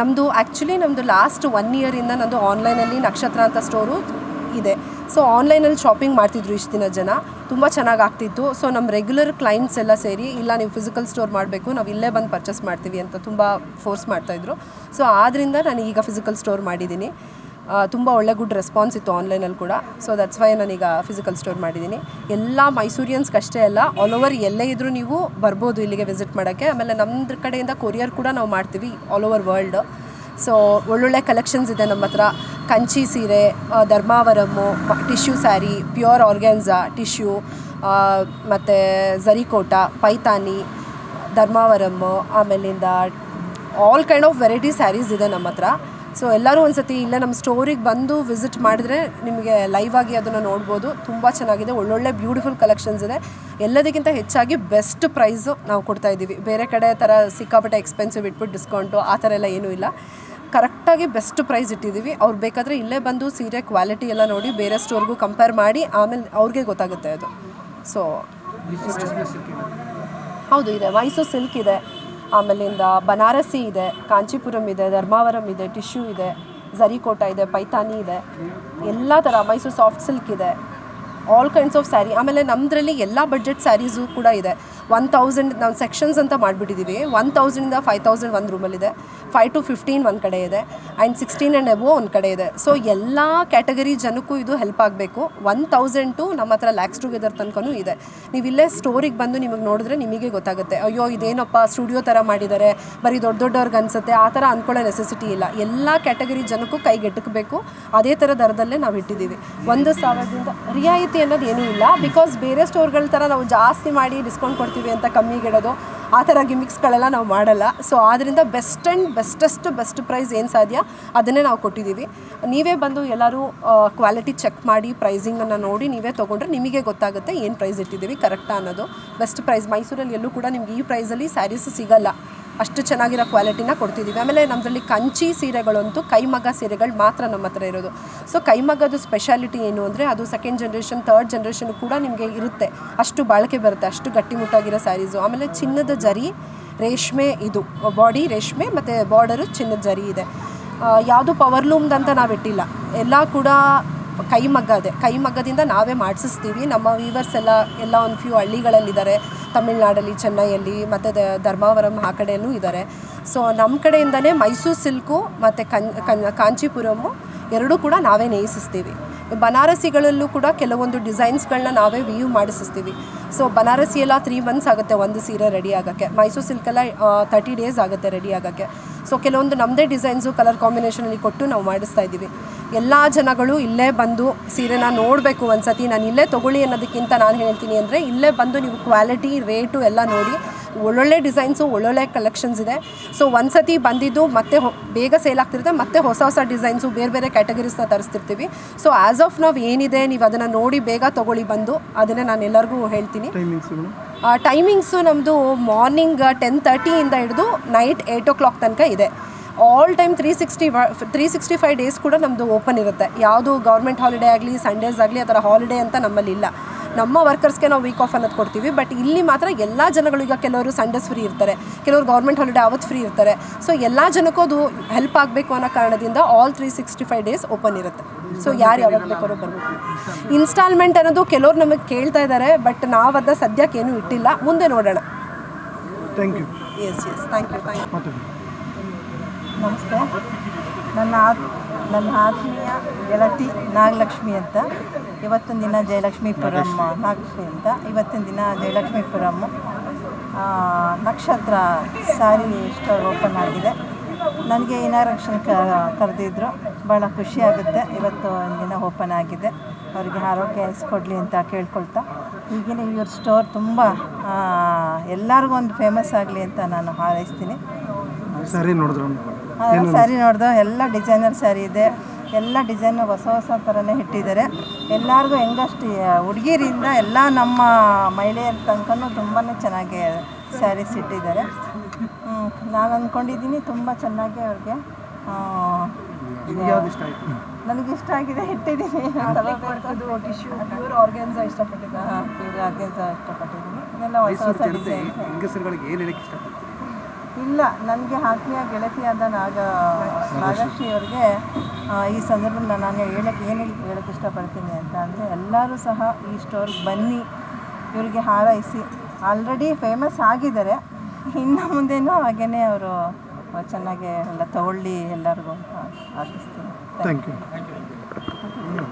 ನಮ್ಮದು ಆ್ಯಕ್ಚುಲಿ ನಮ್ಮದು last one ಇಯರಿಂದ ನಂದು ಆನ್ಲೈನಲ್ಲಿ ನಕ್ಷತ್ರ ಅಂತ ಸ್ಟೋರು ಇದೆ. ಸೊ ಆನ್ಲೈನಲ್ಲಿ ಶಾಪಿಂಗ್ ಮಾಡ್ತಿದ್ರು ಇಷ್ಟು ದಿನ ಜನ. ತುಂಬ ಚೆನ್ನಾಗಿ ಆಗ್ತಿತ್ತು. ಸೊ ನಮ್ಮ ರೆಗ್ಯುಲರ್ ಕ್ಲೈಂಟ್ಸ್ ಎಲ್ಲ ಸೇರಿ, ಇಲ್ಲ ನೀವು ಫಿಸಿಕಲ್ ಸ್ಟೋರ್ ಮಾಡಬೇಕು, ನಾವು ಇಲ್ಲೇ ಬಂದು ಪರ್ಚೇಸ್ ಮಾಡ್ತೀವಿ ಅಂತ ತುಂಬ ಫೋರ್ಸ್ ಮಾಡ್ತಾಯಿದ್ರು ಸೊ ಆದ್ದರಿಂದ ನಾನು ಈಗ ಫಿಸಿಕಲ್ ಸ್ಟೋರ್ ಮಾಡಿದ್ದೀನಿ ತುಂಬ ಒಳ್ಳೆ ಗುಡ್ ರೆಸ್ಪಾನ್ಸ್ ಇತ್ತು ಆನ್ಲೈನಲ್ಲಿ ಕೂಡ. ಸೊ ದಟ್ಸ್ ವೈ ನಾನೀಗ ಫಿಸಿಕಲ್ ಸ್ಟೋರ್ ಮಾಡಿದ್ದೀನಿ. ಎಲ್ಲ ಮೈಸೂರಿಯನ್ಸ್ಗೆ ಅಷ್ಟೇ ಅಲ್ಲ ಆಲ್ ಓವರ್ ಎಲ್ಲೇ ಇದ್ದರೂ ನೀವು ಬರ್ಬೋದು ಇಲ್ಲಿಗೆ ವಿಸಿಟ್ ಮಾಡೋಕ್ಕೆ. ಆಮೇಲೆ ನಮ್ಮದ್ರ ಕಡೆಯಿಂದ ಕೊರಿಯರ್ ಕೂಡ ನಾವು ಮಾಡ್ತೀವಿ ಆಲ್ ಓವರ್ ವರ್ಲ್ಡ್ ಸೊ ಒಳ್ಳೊಳ್ಳೆ ಕಲೆಕ್ಷನ್ಸ್ ಇದೆ ನಮ್ಮ ಹತ್ರ. ಕಂಚಿ ಸೀರೆ Dharmavaram Dharmavaram tissue sari pure organza tissue ಮತ್ತು ಝರಿಕೋಟ ಪೈತಾನಿ ಧರ್ಮಾವರಮ್ಮು ಆಮೇಲಿಂದ all kind of variety saris ಇದೆ ನಮ್ಮ ಹತ್ರ. ಸೊ ಎಲ್ಲರೂ ಒಂದ್ಸತಿ ಇಲ್ಲೇ ನಮ್ಮ ಸ್ಟೋರಿಗೆ ಬಂದು ವಿಸಿಟ್ ಮಾಡಿದ್ರೆ ನಿಮಗೆ ಲೈವ್ ಆಗಿ ಅದನ್ನು ನೋಡ್ಬೋದು. ತುಂಬ ಚೆನ್ನಾಗಿದೆ. ಒಳ್ಳೊಳ್ಳೆ ಬ್ಯೂಟಿಫುಲ್ ಕಲೆಕ್ಷನ್ಸ್ ಇದೆ. ಎಲ್ಲದಕ್ಕಿಂತ ಹೆಚ್ಚಾಗಿ ಬೆಸ್ಟ್ ಪ್ರೈಸು ನಾವು ಕೊಡ್ತಾ ಇದ್ದೀವಿ. ಬೇರೆ ಕಡೆ ಥರ ಸಿಕ್ಕಾಪಟ್ಟೆ ಎಕ್ಸ್ಪೆನ್ಸಿವ್ ಇಟ್ಬಿಟ್ಟು ಡಿಸ್ಕೌಂಟು ಆ ಥರ ಎಲ್ಲ ಏನೂ ಇಲ್ಲ. ಕರೆಕ್ಟಾಗಿ ಬೆಸ್ಟ್ ಪ್ರೈಸ್ ಇಟ್ಟಿದ್ದೀವಿ. ಅವ್ರು ಬೇಕಾದರೆ ಇಲ್ಲೇ ಬಂದು ಸೀರೆ ಕ್ವಾಲಿಟಿ ಎಲ್ಲ ನೋಡಿ ಬೇರೆ ಸ್ಟೋರ್ಗೂ ಕಂಪೇರ್ ಮಾಡಿ ಆಮೇಲೆ ಅವ್ರಿಗೆ ಗೊತ್ತಾಗುತ್ತೆ ಅದು. ಸೊ ಹೌದು ಇದೆ. ಮೈಸೂರು ಸಿಲ್ಕ್ ಇದೆ. ಆಮೇಲಿಂದ ಬನಾರಸಿ ಇದೆ, ಕಾಂಚೀಪುರಂ ಇದೆ, ಧರ್ಮಾವರಂ ಇದೆ, ಟಿಶ್ಯೂ ಇದೆ ಝರಿಕೋಟ ಇದೆ, ಪೈತಾನಿ ಇದೆ. ಎಲ್ಲ ಥರ ಮೈಸೂರು ಸಾಫ್ಟ್ ಸಿಲ್ಕ್ ಇದೆ. ಆಲ್ ಕೈಂಡ್ಸ್ ಆಫ್ ಸ್ಯಾರಿ ಆಮೇಲೆ ನಮ್ಮದ್ರಲ್ಲಿ ಎಲ್ಲ ಬಡ್ಜೆಟ್ ಸ್ಯಾರೀಸು ಕೂಡ ಇದೆ. ಒನ್ ತೌಸಂಡ್ ನಾವು ಸೆಕ್ಷನ್ಸ್ ಅಂತ ಮಾಡಿಬಿಟ್ಟಿದ್ದೀವಿ ಒನ್ ತೌಸಂಡಿಂದ ಫೈವ್ ತೌಸಂಡ್ ಒಂದು ರೂಮಲ್ಲಿದೆ ಫೈವ್ ಟು ಫಿಫ್ಟೀನ್ ಒಂದು ಕಡೆ ಇದೆ ಆ್ಯಂಡ್ ಸಿಕ್ಸ್ಟೀನ್ ಆ್ಯಂಡ್ ಎಬೋ ಒಂದು ಕಡೆ ಇದೆ. ಸೊ ಎಲ್ಲ ಕ್ಯಾಟಗರಿ ಜನಕ್ಕೂ ಇದು ಹೆಲ್ಪ್ ಆಗಬೇಕು. ಒನ್ ತೌಸಂಡ್ ಟು ನಮ್ಮ ಹತ್ರ ಲ್ಯಾಕ್ಸ್ ಟುಗೆದರ್ ತನಕನೂ ಇದೆ. ನೀವು ಇಲ್ಲೇ ಸ್ಟೋರಿಗೆ ಬಂದು ನಿಮಗೆ ನೋಡಿದ್ರೆ ನಿಮಗೆ ಗೊತ್ತಾಗುತ್ತೆ. ಅಯ್ಯೋ, ಇದೇನಪ್ಪ ಸ್ಟುಡಿಯೋ ಥರ ಮಾಡಿದ್ದಾರೆ ಬರೀ ದೊಡ್ಡ ದೊಡ್ಡವ್ರಿಗೆ ಅನ್ಸುತ್ತೆ, ಆ ಥರ ಅಂದ್ಕೊಳ್ಳೋ ನೆಸೆಸಿಟಿ ಇಲ್ಲ. ಎಲ್ಲ ಕ್ಯಾಟಗರಿ ಜನಕ್ಕೂ ಕೈಗೆಟಕಬೇಕು ಅದೇ ಥರ ದರದಲ್ಲೇ ನಾವು ಇಟ್ಟಿದ್ದೀವಿ ಒಂದು ಸಾವಿರದಿಂದ ರಿಯಾಯಿತಿ ಅನ್ನೋದು ಏನೂ ಇಲ್ಲ. ಬಿಕಾಸ್ ಬೇರೆ ಸ್ಟೋರ್ಗಳ ಥರ ನಾವು ಜಾಸ್ತಿ ಮಾಡಿ ಡಿಸ್ಕೌಂಟ್ ಕೊಡ್ತೀವಿ ಅಂತ ಕಮ್ಮಿಗೆ ಇಡೋದು ಆ ಥರ ಗಿಮಿಕ್ಸ್ಗಳೆಲ್ಲ ನಾವು ಮಾಡಲ್ಲ. ಸೊ ಆದ್ದರಿಂದ best and bestest best price ಏನು ಸಾಧ್ಯ? ಅದನ್ನೇ ನಾವು ಕೊಟ್ಟಿದ್ದೀವಿ. ನೀವೇ ಬಂದು ಎಲ್ಲರೂ ಕ್ವಾಲಿಟಿ ಚೆಕ್ ಮಾಡಿ ಪ್ರೈಸಿಂಗನ್ನು ನೋಡಿ ನೀವೇ ತೊಗೊಂಡ್ರೆ ನಿಮಗೆ ಗೊತ್ತಾಗುತ್ತೆ ಏನು ಪ್ರೈಸ್ ಇಟ್ಟಿದ್ದೀವಿ ಕರೆಕ್ಟಾ ಅನ್ನೋದು. ಬೆಸ್ಟ್ ಪ್ರೈಸ್ ಮೈಸೂರಲ್ಲಿ ಎಲ್ಲೂ ಕೂಡ ನಿಮ್ಗೆ ಈ ಪ್ರೈಸಲ್ಲಿ ಸ್ಯಾರೀಸ್ ಸಿಗಲ್ಲ. ಅಷ್ಟು ಚೆನ್ನಾಗಿರೋ ಕ್ವಾಲಿಟಿನ ಕೊಡ್ತಿದ್ದೀವಿ ಆಮೇಲೆ ನಮ್ಮದ್ರಲ್ಲಿ ಕಂಚಿ ಸೀರೆಗಳಂತೂ ಕೈಮಗ್ಗ ಸೀರೆಗಳು ಮಾತ್ರ ನಮ್ಮ ಹತ್ರ ಇರೋದು. ಸೊ ಕೈಮಗ್ಗದ ಸ್ಪೆಷಾಲಿಟಿ ಏನು ಅಂದರೆ ಅದು ಸೆಕೆಂಡ್ ಜನ್ರೇಷನ್ ತರ್ಡ್ ಜನ್ರೇಷನ್ ಕೂಡ ನಿಮಗೆ ಇರುತ್ತೆ. ಅಷ್ಟು ಬಾಳಿಕೆ ಬರುತ್ತೆ, ಅಷ್ಟು ಗಟ್ಟಿಮುಟ್ಟಾಗಿರೋ ಸ್ಯಾರೀಸು ಆಮೇಲೆ ಚಿನ್ನದ ಜರಿ ರೇಷ್ಮೆ ಇದು ಬಾಡಿ ರೇಷ್ಮೆ ಮತ್ತು ಬಾರ್ಡರು ಚಿನ್ನದ ಜರಿ ಇದೆ. ಯಾವುದು ನಾವು ಇಟ್ಟಿಲ್ಲ. ಎಲ್ಲ ಕೂಡ ಕೈಮಗ್ಗ ಇದೆ ಕೈಮಗ್ಗದಿಂದ ನಾವೇ ಮಾಡಿಸಿಸ್ತೀವಿ. ನಮ್ಮ ವೀವರ್ಸ್ ಎಲ್ಲ ಎಲ್ಲ ಒಂದು ಫ್ಯೂ ಹಳ್ಳಿಗಳಲ್ಲಿದ್ದಾರೆ. ತಮಿಳ್ನಾಡಲ್ಲಿ, ಚೆನ್ನೈಯಲ್ಲಿ ಮತ್ತು ಧರ್ಮಾವರಂ ಆ ಕಡೆಯೂ ಇದ್ದಾರೆ. ಸೊ ನಮ್ಮ ಕಡೆಯಿಂದನೇ ಮೈಸೂರು ಸಿಲ್ಕು ಮತ್ತು ಕನ್ ಕನ್, ಕಾಂಚೀಪುರಮು ಎರಡೂ ಕೂಡ ನಾವೇ ನೇಯಿಸಿಸ್ತೀವಿ. ಬನಾರಸಿಗಳಲ್ಲೂ ಕೂಡ ಕೆಲವೊಂದು ಡಿಸೈನ್ಸ್ಗಳನ್ನ ನಾವೇ ವಿಯೂ ಮಾಡಿಸಿಸ್ತೀವಿ. ಸೊ ಬನಾರಸಿ ಎಲ್ಲ ತ್ರೀ ಮಂತ್ಸ್ ಆಗುತ್ತೆ ಒಂದು ಸೀರೆ ರೆಡಿ ಆಗೋಕ್ಕೆ. ಮೈಸೂರು ಸಿಲ್ಕೆಲ್ಲ ತರ್ಟಿ ಡೇಸ್ ಆಗುತ್ತೆ ರೆಡಿ ಆಗೋಕ್ಕೆ. ಸೊ ಕೆಲವೊಂದು ನಮ್ಮದೇ ಡಿಸೈನ್ಸು ಕಲರ್ ಕಾಂಬಿನೇಷನಲ್ಲಿ ಕೊಟ್ಟು ನಾವು ಮಾಡಿಸ್ತಾ ಇದ್ದೀವಿ. ಎಲ್ಲ ಜನಗಳು ಇಲ್ಲೇ ಬಂದು ಸೀರೆನ ನೋಡಬೇಕು ಒಂದ್ಸತಿ, ನಾನು ಇಲ್ಲೇ ತೊಗೊಳ್ಳಿ ಅನ್ನೋದಕ್ಕಿಂತ ನಾನು ಹೇಳ್ತೀನಿ ಅಂದರೆ, ಇಲ್ಲೇ ಬಂದು ನೀವು ಕ್ವಾಲಿಟಿ ರೇಟು ಎಲ್ಲ ನೋಡಿ, ಒಳ್ಳೊಳ್ಳೆ ಡಿಸೈನ್ಸು ಒಳ್ಳೊಳ್ಳೆ ಕಲೆಕ್ಷನ್ಸ್ ಇದೆ. ಸೊ ಒಂದ್ಸತಿ ಬಂದಿದ್ದು ಮತ್ತೆ ಬೇಗ ಸೇಲ್ ಆಗ್ತಿರುತ್ತೆ, ಮತ್ತೆ ಹೊಸ ಹೊಸ ಡಿಸೈನ್ಸು ಬೇರೆ ಬೇರೆ ಕ್ಯಾಟಗರೀಸ್ನ ತರಿಸ್ತಿರ್ತೀವಿ. ಸೊ ಆ್ಯಸ್ ಆಫ್ ನಾವು ಏನಿದೆ, ನೀವು ಅದನ್ನು ನೋಡಿ ಬೇಗ ತೊಗೊಳ್ಳಿ ಬಂದು, ಅದನ್ನೇ ನಾನು ಎಲ್ಲರಿಗೂ ಹೇಳ್ತೀನಿ. ಟೈಮಿಂಗ್ಸು ನಮ್ಮದು ಮಾರ್ನಿಂಗ್ ಟೆನ್ ತರ್ಟಿಯಿಂದ ಹಿಡಿದು ನೈಟ್ ಏಯ್ಟ್ ಓ ಕ್ಲಾಕ್ ತನಕ ಇದೆ. All time three sixty three sixty five days ಕೂಡ ನಮ್ಮದು ಓಪನ್ ಇರುತ್ತೆ. ಯಾವುದು ಗೌರ್ಮೆಂಟ್ ಹಾಲಿಡೇ ಆಗಲಿ ಸಂಡೇಸ್ ಆಗಲಿ, ಆ ಥರ ಹಾಲಿಡೇ ಅಂತ ನಮ್ಮಲ್ಲಿ ಇಲ್ಲ. ನಮ್ಮ ವರ್ಕರ್ಸ್ಗೆ ನಾವು ವೀಕ್ ಆಫ್ ಅನ್ನೋದು ಕೊಡ್ತೀವಿ. ಬಟ್ ಇಲ್ಲಿ ಮಾತ್ರ ಎಲ್ಲ ಜನಗಳು ಈಗ ಕೆಲವರು ಸಂಡೇಸ್ ಫ್ರೀ ಇರ್ತಾರೆ. ಕೆಲವರು ಗೌರ್ಮೆಂಟ್ ಹಾಲಿಡೇ ಅವತ್ತು ಫ್ರೀ ಇರ್ತಾರೆ. ಸೊ ಎಲ್ಲ ಜನಕ್ಕೂ ಅದು ಹೆಲ್ಪ್ ಆಗಬೇಕು ಅನ್ನೋ ಕಾರಣದಿಂದ all three sixty five days open ಇರುತ್ತೆ. ಸೊ ಯಾರು ಯಾವಾಗ ಬೇಕಾದ್ರೂ ಬರ್ಬೋದು. ಇನ್ಸ್ಟಾಲ್ಮೆಂಟ್ ಅನ್ನೋದು ಕೆಲವರು ನಮಗೆ ಕೇಳ್ತಾ ಇದ್ದಾರೆ ಬಟ್ ನಾವು ಅದನ್ನ ಸದ್ಯಕ್ಕೆ ಏನೂ ಇಟ್ಟಿಲ್ಲ. ಮುಂದೆ ನೋಡೋಣ. Thank you yes yes thank you thank you ನಮಸ್ತೆ. ನನ್ನ ಆತ್ ನನ್ನ ಆತ್ಮೀಯ ಗೆಳತಿ ನಾಗಲಕ್ಷ್ಮಿ ಅಂತ. ಇವತ್ತಿನ ದಿನ ಜಯಲಕ್ಷ್ಮೀಪುರಂ ನಾಗಲಕ್ಷ್ಮಿ. ಅಂತ. ಇವತ್ತಿನ ದಿನ ಜಯಲಕ್ಷ್ಮೀಪುರಂ ಆ, ನಕ್ಷತ್ರ ಸ್ಯಾರಿ ಸ್ಟೋರ್ ಓಪನ್ ಆಗಿದೆ. ನನಗೆ ಇನಾರಕ್ಷನ್ ಕರೆದಿದ್ರು ಭಾಳ ಖುಷಿಯಾಗುತ್ತೆ ಇವತ್ತು ಒಂದು ದಿನ ಓಪನ್ ಆಗಿದೆ. ಅವರಿಗೆ ಆರೋಗ್ಯ ಕೊಡಲಿ ಅಂತ ಕೇಳ್ಕೊಳ್ತಾ. ಈಗಿನ ಇವ್ರ ಸ್ಟೋರ್ ತುಂಬ ಎಲ್ಲರಿಗೂ ಒಂದು ಫೇಮಸ್ ಆಗಲಿ ಅಂತ ನಾನು ಹಾರೈಸ್ತೀನಿ. ಸರಿ ನೋಡಿದ್ರು. ಸ್ಯಾರಿ ನೋಡ್ದು ಎಲ್ಲ ಡಿಸೈನರ್ ಸ್ಯಾರಿ ಇದೆ. ಎಲ್ಲ ಡಿಸೈನ್ ಹೊಸ ಹೊಸ ಥರನೇ ಇಟ್ಟಿದ್ದಾರೆ. ಎಲ್ಲರಿಗೂ ಹೆಂಗಷ್ಟು ಹುಡುಗಿರಿಂದ ಎಲ್ಲ ನಮ್ಮ ಮಹಿಳೆಯರ ತನಕನೂ ತುಂಬಾ ಚೆನ್ನಾಗಿ ಸ್ಯಾರೀಸ್ ಇಟ್ಟಿದ್ದಾರೆ. ನಾನು ಅಂದ್ಕೊಂಡಿದ್ದೀನಿ ತುಂಬ ಚೆನ್ನಾಗಿ ಅವ್ರಿಗೆ ಆ, ಯಾವ್ದು ಇಷ್ಟ ಆಯಿತು? ನನಗೆ ಇಷ್ಟ ಆಗಿದೆ ಇಟ್ಟಿದ್ದೀನಿ. ಟಿಶ್ಯೂ ಪ್ಯೂರ್ ಆರ್ಗ್ಯಾನ್ಸ ಇಷ್ಟಪಟ್ಟಿದ್ದ ಇಷ್ಟಪಟ್ಟಿದ್ದೀನಿ. ಇದೆಲ್ಲ ಹೊಸ ಹೊಸ ಡಿಸೈನ್ ಹೆಂಗಸರುಗಳಿಗೆ ಏನು ಹೇಳಕ್ಕೆ ಇಲ್ಲ ನನಗೆ ಆತ್ಮೀಯ ಗೆಳತಿಯಾದ ನಾಗ ನಾಗಶ್ರೀ ಅವ್ರಿಗೆ ಈ ಸಂದರ್ಭದಲ್ಲಿ ನಾನು ಹೇಳಕ್ಕೆ ಏನು ಹೇಳಕ್ಕೆ ಇಷ್ಟಪಡ್ತೀನಿ ಅಂತ ಅಂದರೆ ಎಲ್ಲರೂ ಸಹ ಈ ಸ್ಟೋರ್ಗೆ ಬನ್ನಿ ಇವರಿಗೆ ಹಾರೈಸಿ. ಆಲ್ರೆಡಿ ಫೇಮಸ್ ಆಗಿದ್ದಾರೆ. ಇನ್ನು ಮುಂದೆನೂ ಹಾಗೇ ಅವರು ಚೆನ್ನಾಗಿ ಎಲ್ಲ ತಗೊಳ್ಳಿ ಎಲ್ಲರಿಗೂ ಅಂತ ಆಶಿಸ್ತೀನಿ. Thank you